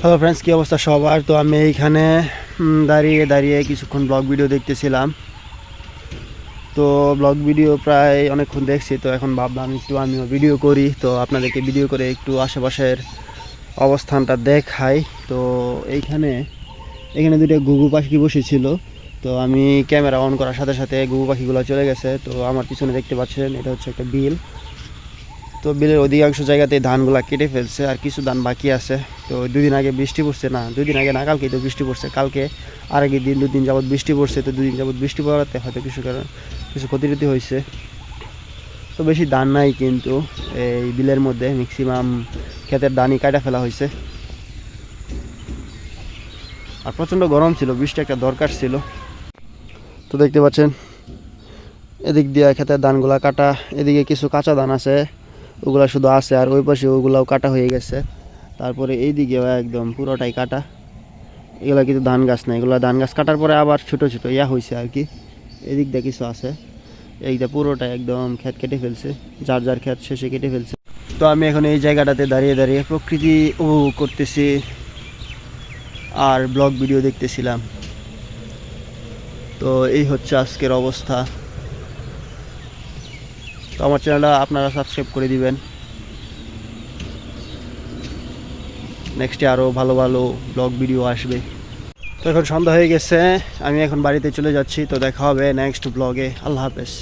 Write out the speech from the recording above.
Hello friends কী অবস্থা সবার? তো আমি এইখানে দাঁড়িয়ে দাঁড়িয়ে কিছুক্ষণ ব্লগ ভিডিও দেখতেছিলাম। তো ব্লগ ভিডিও প্রায় অনেকক্ষণ দেখছি, তো এখন ভাবলাম একটু আমিও ভিডিও করি। তো আপনাদেরকে ভিডিও করে একটু আশেপাশের অবস্থানটা দেখাই। তো এইখানে, এখানে দুটো ঘুঘু পাখি বসেছিল। তো আমি ক্যামেরা অন করার সাথে সাথে ঘুঘু পাখিগুলো চলে গেছে। তো আমার পিছনে দেখতে পাচ্ছেন, এটা হচ্ছে একটা বিল। তো বিলের অধিকাংশ জায়গাতে ধানগুলা কেটে ফেলছে, আর কিছু ধান বাকি আছে। তো দুদিন আগে বৃষ্টি পড়ছে না দুদিন আগে না কালকে তো বৃষ্টি পড়ছে। কালকে আর দিন দুদিন যাবত বৃষ্টি পড়ছে, তো দুদিন যাবত বৃষ্টি পড়াতে হয়তো কিছু কারণ, কিছু ক্ষতিরতি হয়েছে। তো বেশি ধান নাই কিন্তু এই বিলের মধ্যে ম্যাক্সিমাম ক্ষেতের ধানই কাটা ফেলা হয়েছে। আর প্রচণ্ড গরম ছিল বৃষ্টি একটা দরকার ছিল। তো দেখতে পাচ্ছেন, এদিক দিয়ে ক্ষেতের ধানগুলা কাটা, এদিকে কিছু কাঁচা ধান আছে। ওগুলা শুধু আছে আর ওই পাশে ওগুলাও কাটা হয়ে গেছে। তারপরে এই দিকেও একদম পুরোটাই কাটা। এগুলা কিন্তু ধান গাছ না, এগুলো ধান গাছ কাটার পরে আবার ছোট ছোট ইয়া হয়েছে আর কি। এদিক দিয়ে কিছু আছে। এইটা পুরোটা একদম ক্ষেত কেটে ফেলছে, যার যার ক্ষেত শেষে কেটে ফেলছে। তো আমি এখন এই জায়গাটাতে দাঁড়িয়ে দাঁড়িয়ে প্রকৃতি উপভোগ করতেছি আর ব্লগ ভিডিও দেখতেছিলাম। তো এই হচ্ছে আজকের অবস্থা। তো আমার চ্যানেলটা আপনারা সাবস্ক্রাইব করে দিবেন। নেক্সটে আরও ভালো ভালো ব্লগ ভিডিও আসবে। তো এখন সন্ধ্যা হয়ে গেছে, আমি এখন বাড়িতে চলে যাচ্ছি, তো দেখা হবে নেক্সট ব্লগে আল্লাহ হাফেজ।